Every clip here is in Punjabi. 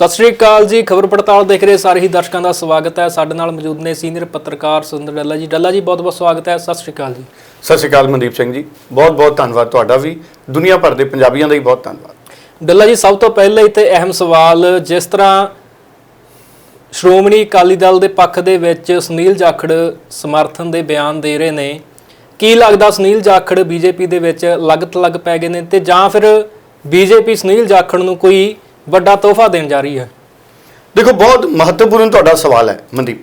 ਸਤਿ ਸ਼੍ਰੀ ਅਕਾਲ ਜੀ ਖਬਰ ਪੜਤਾਲ ਦੇਖ ਰਹੇ ਸਾਰੇ ਹੀ ਦਰਸ਼ਕਾਂ ਦਾ ਸਵਾਗਤ ਹੈ। ਸਾਡੇ ਨਾਲ ਮੌਜੂਦ ਨੇ ਸੀਨੀਅਰ ਪੱਤਰਕਾਰ ਸੁੰਦਰ ਡੱਲਾ ਜੀ। ਡੱਲਾ ਜੀ ਬਹੁਤ ਬਹੁਤ ਸਵਾਗਤ ਹੈ। ਸਤਿ ਸ਼੍ਰੀ ਅਕਾਲ ਜੀ। ਸਤਿ ਸ਼੍ਰੀ ਅਕਾਲ ਮਨਦੀਪ ਸਿੰਘ ਜੀ। ਬਹੁਤ ਬਹੁਤ ਧੰਨਵਾਦ ਤੁਹਾਡਾ ਵੀ। ਦੁਨੀਆ ਭਰ ਦੇ ਪੰਜਾਬੀਆਂ ਦਾ ਵੀ ਬਹੁਤ ਧੰਨਵਾਦ। ਡੱਲਾ ਜੀ ਸਭ ਤੋਂ ਪਹਿਲੇ ਤੇ ਅਹਿਮ ਸਵਾਲ ਜਿਸ ਤਰ੍ਹਾਂ ਸ਼੍ਰੋਮਣੀ ਅਕਾਲੀ ਦਲ ਦੇ ਪੱਖ ਦੇ ਵਿੱਚ ਸੁਨੀਲ ਜਾਖੜ ਸਮਰਥਨ ਦੇ ਬਿਆਨ ਦੇ ਰਹੇ ਨੇ। ਕੀ ਲੱਗਦਾ ਸੁਨੀਲ ਜਾਖੜ ਬੀਜੇਪੀ ਦੇ ਵਿੱਚ ਲਗਤ ਲੱਗ ਪੈ ਗਏ ਨੇ? ਤੇ ਜਾਂ ਫਿਰ ਬੀਜੇਪੀ ਸੁਨੀਲ ਜਾਖੜ ਨੂੰ ਕੋਈ ਵੱਡਾ ਤੋਹਫਾ ਦੇਣ ਜਾ ਰਹੀ ਹੈ। ਦੇਖੋ, ਬਹੁਤ ਮਹੱਤਵਪੂਰਨ ਤੁਹਾਡਾ ਸਵਾਲ ਹੈ, ਮਨਦੀਪ।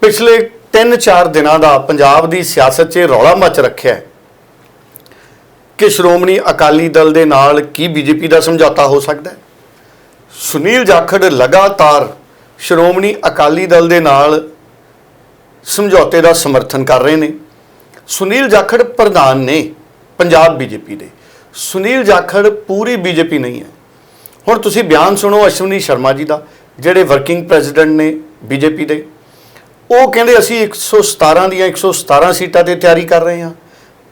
ਪਿਛਲੇ 3-4 ਦਿਨਾਂ ਦਾ ਪੰਜਾਬ ਦੀ ਸਿਆਸਤ 'ਚ ਰੌਲਾ ਮਚ ਰੱਖਿਆ ਹੈ। ਕਿ ਸ਼੍ਰੋਮਣੀ ਅਕਾਲੀ ਦਲ ਦੇ ਨਾਲ ਕੀ ਬੀਜੇਪੀ ਦਾ ਸਮਝੌਤਾ ਹੋ ਸਕਦਾ ਹੈ? ਸੁਨੀਲ ਜਾਖੜ ਲਗਾਤਾਰ ਸ਼੍ਰੋਮਣੀ ਅਕਾਲੀ ਦਲ ਦੇ ਨਾਲ ਸਮਝੌਤੇ ਦਾ ਸਮਰਥਨ ਕਰ ਰਹੇ ਨੇ। ਸੁਨੀਲ ਜਾਖੜ ਪ੍ਰਧਾਨ ਨੇ ਪੰਜਾਬ ਬੀਜੇਪੀ ਦੇ। ਸੁਨੀਲ ਜਾਖੜ ਪੂਰੀ ਬੀਜੇਪੀ ਨਹੀਂ ਹੈ। ਹੁਣ ਤੁਸੀਂ ਬਿਆਨ ਸੁਣੋ ਅਸ਼ਵਨੀ ਸ਼ਰਮਾ ਜੀ ਦਾ, ਜਿਹੜੇ ਵਰਕਿੰਗ ਪ੍ਰੈਜ਼ੀਡੈਂਟ ਨੇ ਬੀਜੇਪੀ ਦੇ। ਉਹ ਕਹਿੰਦੇ ਅਸੀਂ 117 ਦੀਆਂ 117 ਸੀਟਾਂ ਤੇ ਤਿਆਰੀ ਕਰ ਰਹੇ ਹਾਂ।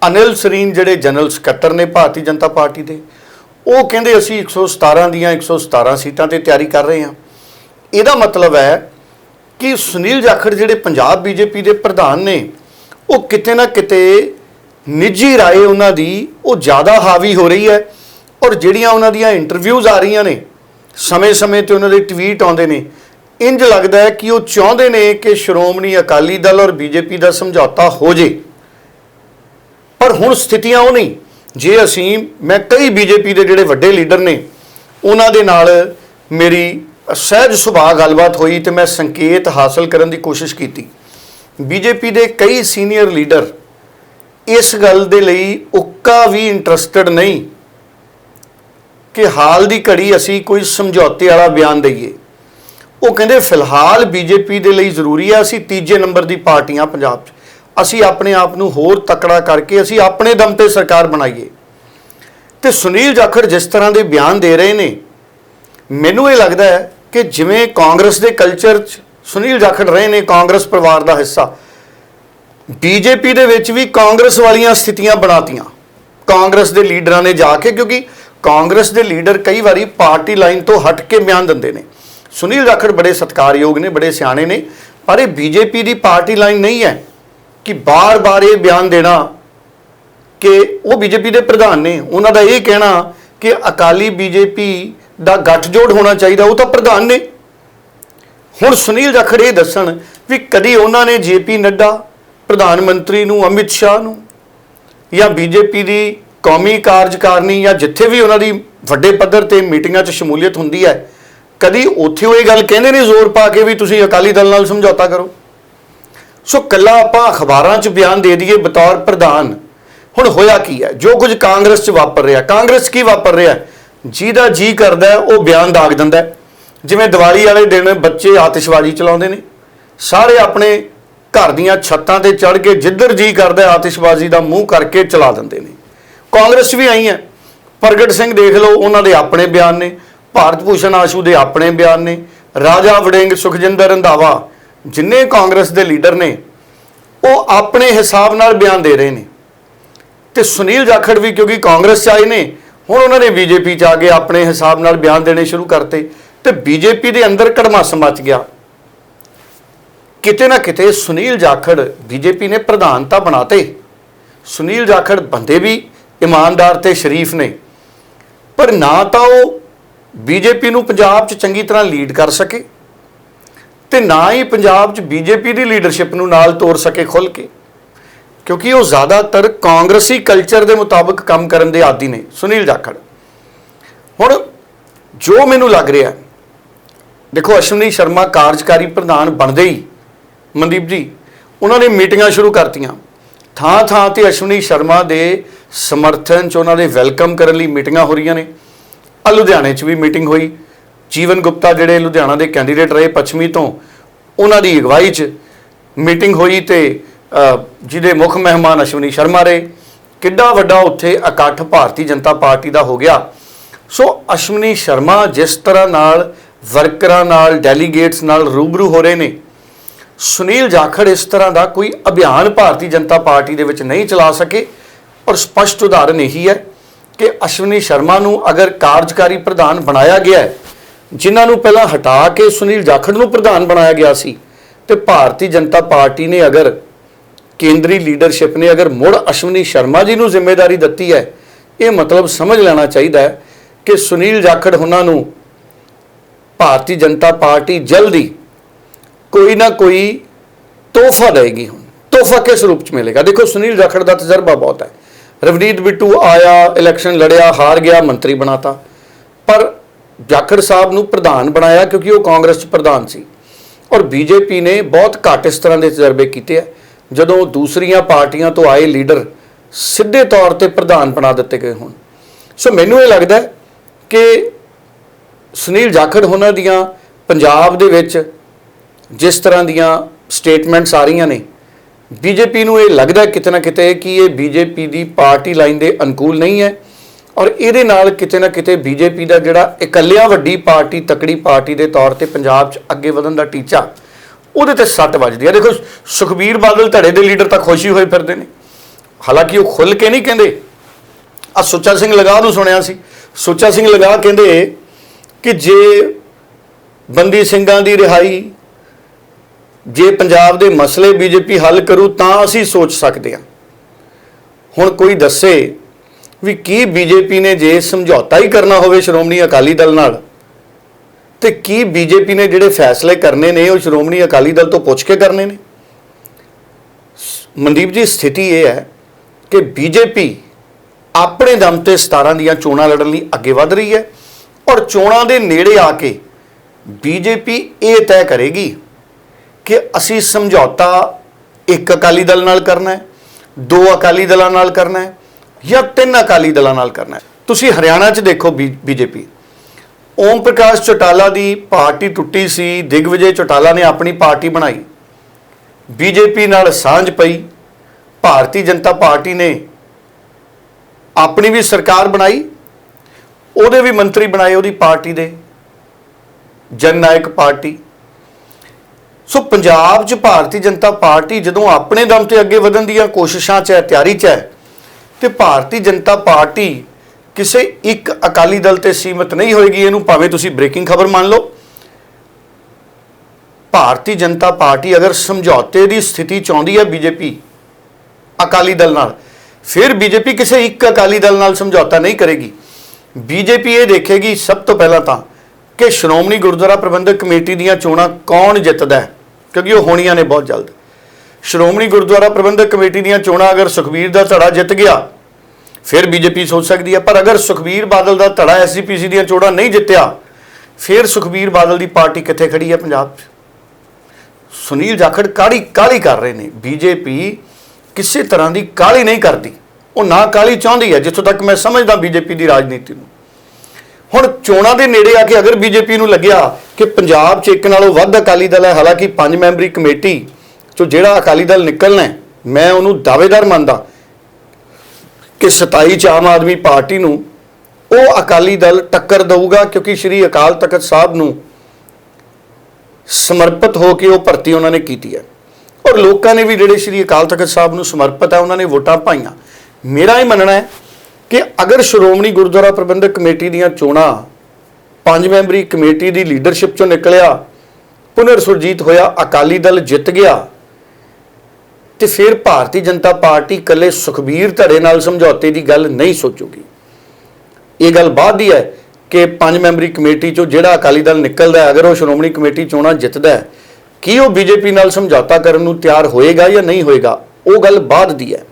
ਅਨਿਲ ਸਰੀਨ ਜਿਹੜੇ ਜਨਰਲ ਸਕੱਤਰ ਨੇ ਭਾਰਤੀ ਜਨਤਾ ਪਾਰਟੀ ਦੇ, ਉਹ ਕਹਿੰਦੇ ਅਸੀਂ 117 ਦੀਆਂ 117 ਸੀਟਾਂ ਤੇ ਤਿਆਰੀ ਕਰ ਰਹੇ ਹਾਂ। ਇਹਦਾ ਮਤਲਬ ਹੈ ਕਿ ਸੁਨੀਲ ਜਾਖੜ ਜਿਹੜੇ ਪੰਜਾਬ ਬੀਜੇਪੀ ਦੇ ਪ੍ਰਧਾਨ ਨੇ, ਉਹ ਕਿਤੇ ਨਾ ਕਿਤੇ ਨਿੱਜੀ ਰਾਏ ਉਹਨਾਂ ਦੀ ਉਹ ਜ਼ਿਆਦਾ ਹਾਵੀ ਹੋ ਰਹੀ ਹੈ। ਔਰ ਜਿਹੜੀਆਂ ਉਹਨਾਂ ਦੀਆਂ ਇੰਟਰਵਿਊਜ਼ ਆ ਰਹੀਆਂ ਨੇ, ਸਮੇਂ-ਸਮੇਂ ਤੇ ਉਹਨਾਂ ਦੇ ਟਵੀਟ ਆਉਂਦੇ ਨੇ ਇੰਜ ਲੱਗਦਾ ਹੈ ਕਿ ਉਹ ਚਾਹੁੰਦੇ ਨੇ ਕਿ ਸ਼੍ਰੋਮਣੀ ਅਕਾਲੀ ਦਲ ਔਰ ਬੀਜੇਪੀ ਦਾ ਸਮਝੌਤਾ ਹੋ ਜੇ। ਪਰ ਹੁਣ ਸਥਿਤੀਆਂ ਉਹ ਨਹੀਂ। ਜੇ ਅਸੀਂ, ਮੈਂ ਕਈ ਬੀਜੇਪੀ ਦੇ ਜਿਹੜੇ ਵੱਡੇ ਲੀਡਰ ਨੇ, ਉਹਨਾਂ ਦੇ ਨਾਲ ਮੇਰੀ ਸਹਿਜ ਸੁਭਾਅ ਗੱਲਬਾਤ ਹੋਈ ਤੇ ਮੈਂ ਸੰਕੇਤ ਹਾਸਲ ਕਰਨ ਦੀ ਕੋਸ਼ਿਸ਼ ਕੀਤੀ। ਬੀਜੇਪੀ ਦੇ ਕਈ ਸੀਨੀਅਰ ਲੀਡਰ ਇਸ ਗੱਲ ਦੇ ਲਈ ਉੱਕਾ ਵੀ ਇੰਟਰਸਟਡ ਨਹੀਂ। ਕਿ ਹਾਲ ਦੀ ਘੜੀ ਅਸੀਂ ਕੋਈ ਸਮਝੌਤੇ ਵਾਲਾ ਬਿਆਨ ਦਈਏ। ਉਹ ਕਹਿੰਦੇ, ਫਿਲਹਾਲ ਬੀਜੇਪੀ ਦੇ ਲਈ ਜ਼ਰੂਰੀ ਹੈ ਅਸੀਂ ਤੀਜੇ ਨੰਬਰ ਦੀ ਪਾਰਟੀਆਂ ਪੰਜਾਬ 'ਚ। ਅਸੀਂ ਆਪਣੇ ਆਪ ਨੂੰ ਹੋਰ ਤਕੜਾ ਕਰਕੇ ਅਸੀਂ ਆਪਣੇ ਦਮ ਤੇ ਸਰਕਾਰ ਬਣਾਈਏ। ਤੇ ਸੁਨੀਲ ਜਾਖੜ ਜਿਸ ਤਰ੍ਹਾਂ ਦੇ ਬਿਆਨ ਦੇ ਰਹੇ ਨੇ, ਮੈਨੂੰ ਇਹ ਲੱਗਦਾ ਹੈ ਕਿ ਜਿਵੇਂ ਕਾਂਗਰਸ ਦੇ ਕਲਚਰ 'ਚ ਸੁਨੀਲ ਜਾਖੜ ਰਹੇ ਨੇ, ਕਾਂਗਰਸ ਪਰਿਵਾਰ ਦਾ ਹਿੱਸਾ, ਬੀਜੇਪੀ ਦੇ ਵਿੱਚ ਵੀ ਕਾਂਗਰਸ ਵਾਲੀਆਂ ਸਥਿਤੀਆਂ ਬਣਾਤੀਆਂ। ਕਾਂਗਰਸ ਦੇ ਲੀਡਰਾਂ ਨੇ ਜਾ ਕੇ, ਕਿਉਂਕਿ ਕਾਂਗਰਸ ਦੇ ਲੀਡਰ ਕਈ ਵਾਰੀ ਪਾਰਟੀ ਲਾਈਨ ਤੋਂ ਹਟ ਕੇ ਬਿਆਨ ਦਿੰਦੇ ਨੇ। ਸੁਨੀਲ ਜਾਖੜ ਬੜੇ ਸਤਿਕਾਰਯੋਗ ਨੇ, ਬੜੇ ਸਿਆਣੇ ਨੇ, ਪਰ ਇਹ ਬੀਜੇਪੀ ਦੀ ਪਾਰਟੀ ਲਾਈਨ ਨਹੀਂ ਹੈ ਕਿ ਬਾਰ-ਬਾਰ ਇਹ ਬਿਆਨ ਦੇਣਾ ਕਿ ਉਹ ਬੀਜੇਪੀ ਦੇ ਪ੍ਰਧਾਨ ਨੇ। ਉਹਨਾਂ ਦਾ ਇਹ ਕਹਿਣਾ ਕਿ ਅਕਾਲੀ ਬੀਜੇਪੀ ਦਾ ਗੱਠਜੋੜ ਹੋਣਾ ਚਾਹੀਦਾ, ਉਹ ਤਾਂ ਪ੍ਰਧਾਨ ਨੇ। ਹੁਣ ਸੁਨੀਲ ਜਾਖੜ ਇਹ ਦੱਸਣ ਵੀ ਕਦੀ ਉਹਨਾਂ ਨੇ ਜੇਪੀ ਨੱਡਾ, ਪ੍ਰਧਾਨ ਮੰਤਰੀ ਨੂੰ, ਅਮਿਤ ਸ਼ਾਹ ਨੂੰ ਜਾਂ ਬੀਜੇਪੀ ਦੀ ਕੌਮੀ ਕਾਰਜਕਾਰਨੀ ਜਾਂ ਜਿੱਥੇ ਵੀ ਉਹਨਾਂ ਦੀ ਵੱਡੇ ਪੱਧਰ ਤੇ ਮੀਟਿੰਗਾਂ 'ਚ ਸ਼ਮੂਲੀਅਤ ਹੁੰਦੀ ਹੈ, ਕਦੀ ਉੱਥੇ ਉਹ ਇਹ ਗੱਲ ਕਹਿੰਦੇ ਨੇ ਜ਼ੋਰ ਪਾ ਕੇ ਵੀ ਤੁਸੀਂ ਅਕਾਲੀ ਦਲ ਨਾਲ ਸਮਝੌਤਾ ਕਰੋ। ਸੋ ਕੱਲਾ ਆਪਾਂ ਅਖਬਾਰਾਂ 'ਚ ਬਿਆਨ ਦੇ ਦਈਏ ਬਤੌਰ ਪ੍ਰਧਾਨ, ਹੁਣ ਹੋਇਆ ਕੀ ਹੈ? ਜੋ ਕੁਝ ਕਾਂਗਰਸ 'ਚ ਵਾਪਰ ਰਿਹਾ, ਕਾਂਗਰਸ ਕੀ ਵਾਪਰ ਰਿਹਾ? ਜਿਹਦਾ ਜੀ ਕਰਦਾ ਉਹ ਬਿਆਨ ਦਾਗ ਦਿੰਦਾ ਜਿਵੇਂ ਦੀਵਾਲੀ ਵਾਲੇ ਦਿਨ ਬੱਚੇ ਆਤਿਸ਼ਬਾਜ਼ੀ ਚਲਾਉਂਦੇ ਨੇ, ਸਾਰੇ ਆਪਣੇ ਘਰ ਦੀਆਂ ਛੱਤਾਂ ਤੇ ਚੜ੍ਹ ਕੇ ਜਿੱਧਰ ਜੀ ਕਰਦਾ ਆਤਿਸ਼ਬਾਜ਼ੀ ਦਾ ਮੂੰਹ ਕਰਕੇ ਚਲਾ ਦਿੰਦੇ ਨੇ। ਕਾਂਗਰਸ 'ਚ ਵੀ ਆਈ ਹੈ। ਪ੍ਰਗਟ ਸਿੰਘ ਦੇਖ ਲਓ, ਉਹਨਾਂ ਦੇ ਆਪਣੇ ਬਿਆਨ ਨੇ, ਭਾਰਤ ਭੂਸ਼ਣ ਆਸ਼ੂ ਦੇ ਆਪਣੇ ਬਿਆਨ ਨੇ, ਰਾਜਾ ਵੜਿੰਗ ਸੁਖਜਿੰਦਰ ਰੰਧਾਵਾ, ਜਿੰਨੇ ਕਾਂਗਰਸ ਦੇ ਲੀਡਰ ਨੇ, ਉਹ ਆਪਣੇ ਹਿਸਾਬ ਨਾਲ ਬਿਆਨ ਦੇ ਰਹੇ ਨੇ। ਤੇ ਸੁਨੀਲ ਜਾਖੜ ਵੀ ਕਿਉਂਕਿ ਕਾਂਗਰਸ 'ਚ ਆਏ ਨੇ, ਹੁਣ ਉਹਨਾਂ ਨੇ ਬੀਜੇਪੀ 'ਚ ਆ ਕੇ ਆਪਣੇ ਹਿਸਾਬ ਨਾਲ ਬਿਆਨ ਦੇਣੇ ਸ਼ੁਰੂ ਕਰਤੇ, ਤੇ ਬੀਜੇਪੀ ਦੇ ਅੰਦਰ ਕੜਮਾਸ ਮਚ ਗਿਆ। ਕਿਤੇ ਨਾ ਕਿਤੇ ਸੁਨੀਲ ਜਾਖੜ ਬੀਜੇਪੀ ਨੇ ਪ੍ਰਧਾਨ ਤਾਂ ਬਣਾਤੇ। ਸੁਨੀਲ ਜਾਖੜ ਬੰਦੇ ਵੀ ਇਮਾਨਦਾਰ ਤੇ ਸ਼ਰੀਫ ਨੇ। ਪਰ ਨਾ ਤਾਂ ਉਹ ਬੀਜੇਪੀ ਨੂੰ ਪੰਜਾਬ 'ਚ ਚੰਗੀ ਤਰ੍ਹਾਂ ਲੀਡ ਕਰ ਸਕੇ ਤੇ ਨਾ ਹੀ ਪੰਜਾਬ 'ਚ ਬੀਜੇਪੀ ਦੀ ਲੀਡਰਸ਼ਿਪ ਨੂੰ ਨਾਲ ਤੋਰ ਸਕੇ ਖੁੱਲ ਕੇ। ਕਿਉਂਕਿ ਉਹ ਜ਼ਿਆਦਾਤਰ ਕਾਂਗਰਸੀ ਕਲਚਰ ਦੇ ਮੁਤਾਬਕ ਕੰਮ ਕਰਨ ਦੇ ਆਦੀ ਨੇ। ਸੁਨੀਲ ਜਾਖੜ। ਹੁਣ ਜੋ ਮੈਨੂੰ ਲੱਗ ਰਿਹਾ, ਦੇਖੋ ਅਸ਼ਵਨੀ ਸ਼ਰਮਾ ਕਾਰਜਕਾਰੀ ਪ੍ਰਧਾਨ ਬਣਦੇ ਹੀ, ਮਨਦੀਪ ਜੀ, ਉਹਨਾਂ ਨੇ ਮੀਟਿੰਗਾਂ ਸ਼ੁਰੂ ਕਰਤੀਆਂ। ਥਾਂ ਥਾਂ ਤੇ ਅਸ਼ਵਨੀ ਸ਼ਰਮਾ ਦੇ ਸਮਰਥਨ ਚ ਉਹਨਾਂ ਦੇ ਵੈਲਕਮ ਕਰਨ ਲਈ ਮੀਟਿੰਗਾਂ ਹੋ ਰਹੀਆਂ ਨੇ। ਆ ਲੁਧਿਆਣੇ 'ਚ ਵੀ ਮੀਟਿੰਗ ਹੋਈ। ਜੀਵਨ ਗੁਪਤਾ ਜਿਹੜੇ ਲੁਧਿਆਣਾ ਦੇ ਕੈਂਡੀਡੇਟ ਰਹੇ ਪੱਛਮੀ ਤੋਂ, ਉਹਨਾਂ ਦੀ ਅਗਵਾਈ 'ਚ ਮੀਟਿੰਗ ਹੋਈ ਤੇ ਜਿਹਦੇ ਮੁੱਖ ਮਹਿਮਾਨ ਅਸ਼ਵਨੀ ਸ਼ਰਮਾ ਰਹੇ। ਕਿੱਡਾ ਵੱਡਾ ਉੱਥੇ ਇਕੱਠ ਭਾਰਤੀ ਜਨਤਾ ਪਾਰਟੀ ਦਾ ਹੋ ਗਿਆ। ਸੋ ਅਸ਼ਵਨੀ ਸ਼ਰਮਾ ਜਿਸ ਤਰ੍ਹਾਂ ਨਾਲ ਵਰਕਰਾਂ ਨਾਲ, ਡੈਲੀਗੇਟਸ ਨਾਲ ਰੂਬਰੂ ਹੋ ਰਹੇ ਨੇ, ਸੁਨੀਲ ਜਾਖੜ ਇਸ ਤਰ੍ਹਾਂ ਦਾ ਕੋਈ ਅਭਿਆਨ ਭਾਰਤੀ ਜਨਤਾ ਪਾਰਟੀ ਦੇ ਵਿੱਚ ਨਹੀਂ ਚਲਾ ਸਕੇ। ਔਰ ਸਪਸ਼ਟ ਉਦਾਹਰਨ ਇਹੀ ਹੈ ਕਿ ਅਸ਼ਵਨੀ ਸ਼ਰਮਾ ਨੂੰ ਅਗਰ ਕਾਰਜਕਾਰੀ ਪ੍ਰਧਾਨ ਬਣਾਇਆ ਗਿਆ ਹੈ, ਜਿਨ੍ਹਾਂ ਨੂੰ ਪਹਿਲਾਂ ਹਟਾ ਕੇ ਸੁਨੀਲ ਜਾਖੜ ਨੂੰ ਪ੍ਰਧਾਨ ਬਣਾਇਆ ਗਿਆ ਸੀ, ਤੇ ਭਾਰਤੀ ਜਨਤਾ ਪਾਰਟੀ ਨੇ ਅਗਰ, ਕੇਂਦਰੀ ਲੀਡਰਸ਼ਿਪ ਨੇ ਅਗਰ ਮੁੜ ਅਸ਼ਵਨੀ ਸ਼ਰਮਾ ਜੀ ਨੂੰ ਜ਼ਿੰਮੇਵਾਰੀ ਦਿੱਤੀ ਹੈ, ਇਹ ਮਤਲਬ ਸਮਝ ਲੈਣਾ ਚਾਹੀਦਾ ਹੈ ਕਿ ਸੁਨੀਲ ਜਾਖੜ ਉਹਨਾਂ ਨੂੰ ਭਾਰਤੀ ਜਨਤਾ ਪਾਰਟੀ ਜਲਦੀ ਕੋਈ ਨਾ ਕੋਈ ਤੋਹਫਾ ਦੇਗੀ ਹੁਣ। ਤੋਹਫਾ ਕਿਸ ਰੂਪ ਚ ਮਿਲੇਗਾ? ਦੇਖੋ, ਸੁਨੀਲ ਜਾਖੜ ਦਾ ਤਜਰਬਾ ਬਹੁਤ ਹੈ। ਰਵਨੀਤ ਬਿੱਟੂ ਆਇਆ ਇਲੈਕਸ਼ਨ ਲੜਿਆ, ਹਾਰ ਗਿਆ, ਮੰਤਰੀ ਬਣਾਤਾ। ਪਰ ਜਾਖੜ ਸਾਹਿਬ ਨੂੰ ਪ੍ਰਧਾਨ ਬਣਾਇਆ ਕਿਉਂਕਿ ਉਹ ਕਾਂਗਰਸ ਚ ਪ੍ਰਧਾਨ ਸੀ। ਔਰ ਬੀਜੇਪੀ ਨੇ ਬਹੁਤ ਘੱਟ ਇਸ ਤਰ੍ਹਾਂ ਦੇ ਤਜਰਬੇ ਕੀਤੇ ਆ। ਜਦੋਂ ਦੂਸਰੀਆਂ ਪਾਰਟੀਆਂ ਤੋਂ ਆਏ ਲੀਡਰ ਸਿੱਧੇ ਤੌਰ ਤੇ ਪ੍ਰਧਾਨ ਬਣਾ ਦਿੱਤੇ ਗਏ ਹੋਣ। ਸੋ ਮੈਨੂੰ ਇਹ ਲੱਗਦਾ ਕਿ ਸੁਨੀਲ ਜਾਖੜ ਉਹਨਾਂ ਦੀਆਂ ਪੰਜਾਬ ਦੇ ਵਿੱਚ ਜਿਸ ਤਰ੍ਹਾਂ ਦੀਆਂ ਸਟੇਟਮੈਂਟਸ ਆ ਰਹੀਆਂ ਨੇ ਬੀਜੇਪੀ ਨੂੰ ਇਹ ਲੱਗਦਾ ਕਿਤੇ ਨਾ ਕਿਤੇ ਕਿ ਇਹ ਬੀਜੇਪੀ ਦੀ ਪਾਰਟੀ ਲਾਈਨ ਦੇ ਅਨੁਕੂਲ ਨਹੀਂ ਹੈ ਔਰ ਇਹਦੇ ਨਾਲ ਕਿਤੇ ਨਾ ਕਿਤੇ ਬੀਜੇਪੀ ਦਾ ਜਿਹੜਾ ਇਕੱਲਿਆ ਵੱਡੀ ਪਾਰਟੀ, ਤਕੜੀ ਪਾਰਟੀ ਦੇ ਤੌਰ ਤੇ ਪੰਜਾਬ 'ਚ ਅੱਗੇ ਵਧਣ ਦਾ ਟੀਚਾ, ਉਹਦੇ ਤੇ ਸੱਟ ਵੱਜਦੀ ਹੈ। ਦੇਖੋ, ਸੁਖਬੀਰ ਬਾਦਲ ਧੜੇ ਦੇ ਲੀਡਰ ਤਾਂ ਖੁਸ਼ੀ ਹੋਏ ਫਿਰਦੇ ਨੇ। ਹਾਲਾਂਕਿ ਉਹ ਖੁੱਲ ਕੇ ਨਹੀਂ ਕਹਿੰਦੇ। ਆ ਸੁੱਚਾ ਸਿੰਘ ਲਗਾ ਨੂੰ ਸੁਣਿਆ ਸੀ। ਸੁੱਚਾ ਸਿੰਘ ਲਗਾ ਕਹਿੰਦੇ ਕਿ ਜੇ ਬੰਦੀ ਸਿੰਘਾਂ ਦੀ ਰਿਹਾਈ ਜੇ ਪੰਜਾਬ ਦੇ ਮਸਲੇ ਬੀਜੇਪੀ ਹੱਲ ਕਰੂ ਤਾਂ ਅਸੀਂ ਸੋਚ ਸਕਦੇ ਹਾਂ। ਹੁਣ ਕੋਈ ਦੱਸੇ ਵੀ ਕੀ ਬੀਜੇਪੀ ਨੇ ਜੇ ਸਮਝੌਤਾ ਹੀ ਕਰਨਾ ਹੋਵੇ ਸ਼੍ਰੋਮਣੀ ਅਕਾਲੀ ਦਲ ਨਾਲ, ਤੇ ਕੀ ਬੀਜੇਪੀ ਨੇ ਜਿਹੜੇ ਫੈਸਲੇ ਕਰਨੇ ਨੇ ਉਹ ਸ਼੍ਰੋਮਣੀ ਅਕਾਲੀ ਦਲ ਤੋਂ ਪੁੱਛ ਕੇ ਕਰਨੇ ਨੇ? ਮਨਦੀਪ ਜੀ, ਸਥਿਤੀ ਇਹ ਹੈ ਕਿ ਬੀਜੇਪੀ ਆਪਣੇ ਦਮ ਤੇ 17 ਦੀਆਂ ਚੋਣਾਂ ਲੜਨ ਲਈ ਅੱਗੇ ਵਧ ਰਹੀ ਹੈ ਔਰ ਚੋਣਾਂ ਦੇ ਨੇੜੇ ਆ ਕੇ ਬੀਜੇਪੀ ਇਹ ਤੈਅ ਕਰੇਗੀ ਕਿ ਅਸੀਂ ਸਮਝੌਤਾ ਇੱਕ ਅਕਾਲੀ ਦਲ ਨਾਲ ਕਰਨਾ ਹੈ, ਦੋ ਅਕਾਲੀ ਦਲਾਂ ਨਾਲ ਕਰਨਾ ਹੈ ਜਾਂ ਤਿੰਨ ਅਕਾਲੀ ਦਲਾਂ ਨਾਲ ਕਰਨਾ ਹੈ। ਤੁਸੀਂ ਹਰਿਆਣਾ 'ਚ ਦੇਖੋ ਬੀਜੇਪੀ। ਓਮ ਪ੍ਰਕਾਸ਼ ਚੌਟਾਲਾ ਦੀ ਪਾਰਟੀ ਟੁੱਟੀ ਸੀ ਦਿਗਵਿਜੇ ਚੌਟਾਲਾ ਨੇ ਆਪਣੀ ਪਾਰਟੀ ਬਣਾਈ। ਬੀਜੇਪੀ ਨਾਲ ਸਾਂਝ ਪਈ। ਭਾਰਤੀ ਜਨਤਾ ਪਾਰਟੀ ਨੇ ਆਪਣੀ ਵੀ ਸਰਕਾਰ ਬਣਾਈ, ਉਹਦੇ ਵੀ ਮੰਤਰੀ ਬਣਾਏ ਉਹਦੀ ਪਾਰਟੀ ਦੇ। ਜਨ ਨਾਇਕ ਪਾਰਟੀ। ਸੋ ਪੰਜਾਬ 'ਚ ਭਾਰਤੀ ਜਨਤਾ ਪਾਰਟੀ ਜਦੋਂ ਆਪਣੇ ਦਮ ਤੇ ਅੱਗੇ ਵਧਣ ਦੀਆਂ ਕੋਸ਼ਿਸ਼ਾਂ 'ਚ ਹੈ, ਤਿਆਰੀ 'ਚ ਹੈ, ਤੇ ਭਾਰਤੀ ਜਨਤਾ ਪਾਰਟੀ ਕਿਸੇ ਇੱਕ ਅਕਾਲੀ ਦਲ ਤੇ ਸੀਮਤ ਨਹੀਂ ਹੋਏਗੀ, ਇਹਨੂੰ ਭਾਵੇਂ ਤੁਸੀਂ ਬ੍ਰੇਕਿੰਗ ਖਬਰ ਮੰਨ ਲਓ। ਭਾਰਤੀ ਜਨਤਾ ਪਾਰਟੀ ਅਗਰ ਸਮਝੌਤੇ ਦੀ ਸਥਿਤੀ ਚਾਹੁੰਦੀ ਹੈ ਬੀਜੇਪੀ ਅਕਾਲੀ ਦਲ ਨਾਲ, ਫਿਰ ਬੀਜੇਪੀ ਕਿਸੇ ਇੱਕ ਅਕਾਲੀ ਦਲ ਨਾਲ ਸਮਝੌਤਾ ਨਹੀਂ ਕਰੇਗੀ। ਬੀਜੇਪੀ ਇਹ ਦੇਖੇਗੀ ਸਭ ਤੋਂ ਪਹਿਲਾਂ ਤਾਂ ਕਿ ਸ਼੍ਰੋਮਣੀ ਗੁਰਦੁਆਰਾ ਪ੍ਰਬੰਧਕ ਕਮੇਟੀ ਦੀਆਂ ਚੋਣਾਂ ਕੌਣ ਜਿੱਤਦਾ ਹੈ। ਕਿਉਂਕਿ ਉਹ ਹੋਣੀਆਂ ਨੇ ਬਹੁਤ ਜਲਦ। ਸ਼੍ਰੋਮਣੀ ਗੁਰਦੁਆਰਾ ਪ੍ਰਬੰਧਕ ਕਮੇਟੀ ਦੀਆਂ ਚੋਣਾਂ ਅਗਰ ਸੁਖਬੀਰ ਦਾ ਧੜਾ ਜਿੱਤ ਗਿਆ, ਫਿਰ ਬੀਜੇਪੀ ਸੋਚ ਸਕਦੀ ਹੈ। ਪਰ ਅਗਰ ਸੁਖਬੀਰ ਬਾਦਲ ਦਾ ਧੜਾ ਐਸਜੀਪੀਸੀ ਦੀਆਂ ਚੋਣਾਂ ਨਹੀਂ ਜਿੱਤਿਆ, ਫਿਰ ਸੁਖਬੀਰ ਬਾਦਲ ਦੀ ਪਾਰਟੀ ਕਿੱਥੇ ਖੜੀ ਹੈ ਪੰਜਾਬ 'ਚ? ਸੁਨੀਲ ਜਾਖੜ ਕਾਲੀ ਕਾਲੀ ਕਰ ਰਹੇ ਨੇ। ਬੀਜੇਪੀ ਕਿਸੇ ਤਰ੍ਹਾਂ ਦੀ ਕਾਲੀ ਨਹੀਂ ਕਰਦੀ। ਉਹ ਨਾ ਕਾਲੀ ਚਾਹੁੰਦੀ ਹੈ, ਜਿੱਥੋਂ ਤੱਕ ਮੈਂ ਸਮਝਦਾ ਬੀਜੇਪੀ ਦੀ ਰਾਜਨੀਤੀ ਨੂੰ। ਹੁਣ ਚੋਣਾਂ ਦੇ ਨੇੜੇ ਆ ਕੇ ਅਗਰ ਬੀਜੇਪੀ ਨੂੰ ਲੱਗਿਆ ਕਿ ਪੰਜਾਬ 'ਚ ਇੱਕ ਨਾਲੋਂ ਵੱਧ ਅਕਾਲੀ ਦਲ ਹੈ, ਹਾਲਾਂਕਿ ਪੰਜ ਮੈਂਬਰੀ ਕਮੇਟੀ ਚੋਂ ਜਿਹੜਾ ਅਕਾਲੀ ਦਲ ਨਿਕਲਣਾ ਮੈਂ ਉਹਨੂੰ ਦਾਅਵੇਦਾਰ ਮੰਨਦਾ ਕਿ 27 ਚ ਆਮ ਆਦਮੀ ਪਾਰਟੀ ਨੂੰ ਉਹ ਅਕਾਲੀ ਦਲ ਟੱਕਰ ਦੇਊਗਾ ਕਿਉਂਕਿ ਸ਼੍ਰੀ ਅਕਾਲ ਤਖਤ ਸਾਹਿਬ ਨੂੰ ਸਮਰਪਿਤ ਹੋ ਕੇ ਉਹ ਭਰਤੀ ਉਹਨਾਂ ਨੇ ਕੀਤੀ ਹੈ। ਔਰ ਲੋਕਾਂ ਨੇ ਵੀ ਜਿਹੜੇ ਸ਼੍ਰੀ ਅਕਾਲ ਤਖਤ ਸਾਹਿਬ ਨੂੰ ਸਮਰਪਿਤ ਹੈ, ਉਹਨਾਂ ਨੇ ਵੋਟਾਂ ਪਾਈਆਂ। ਮੇਰਾ ਇਹ ਮੰਨਣਾ ਹੈ ਕਿ ਅਗਰ ਸ਼੍ਰੋਮਣੀ ਗੁਰਦੁਆਰਾ ਪ੍ਰਬੰਧਕ ਕਮੇਟੀ ਦੀਆਂ ਚੋਣਾਂ ਪੰਜ ਮੈਂਬਰੀ ਕਮੇਟੀ ਦੀ ਲੀਡਰਸ਼ਿਪ ਚੋਂ ਨਿਕਲਿਆ, ਪੁਨਰ ਸੁਰਜੀਤ ਹੋਇਆ, ਅਕਾਲੀ ਦਲ ਜਿੱਤ ਗਿਆ, ਤੇ ਫਿਰ ਭਾਰਤੀ ਜਨਤਾ ਪਾਰਟੀ ਇਕੱਲੇ ਸੁਖਬੀਰ ਧੜੇ ਨਾਲ ਸਮਝੌਤੇ ਦੀ ਗੱਲ ਨਹੀਂ ਸੋਚੂਗੀ। ਇਹ ਗੱਲ ਬਾਅਦ ਦੀ ਹੈ ਕਿ ਪੰਜ ਮੈਂਬਰੀ ਕਮੇਟੀ ਚੋਂ ਜਿਹੜਾ ਅਕਾਲੀ ਦਲ ਨਿਕਲਦਾ ਹੈ, ਅਗਰ ਉਹ ਸ਼੍ਰੋਮਣੀ ਕਮੇਟੀ ਚੋਣਾਂ ਜਿੱਤਦਾ ਹੈ, ਕੀ ਉਹ ਬੀਜੇਪੀ ਨਾਲ ਸਮਝੌਤਾ ਕਰਨ ਨੂੰ ਤਿਆਰ ਹੋਏਗਾ ਜਾਂ ਨਹੀਂ ਹੋਏਗਾ, ਉਹ ਗੱਲ ਬਾਅਦ ਦੀ ਹੈ।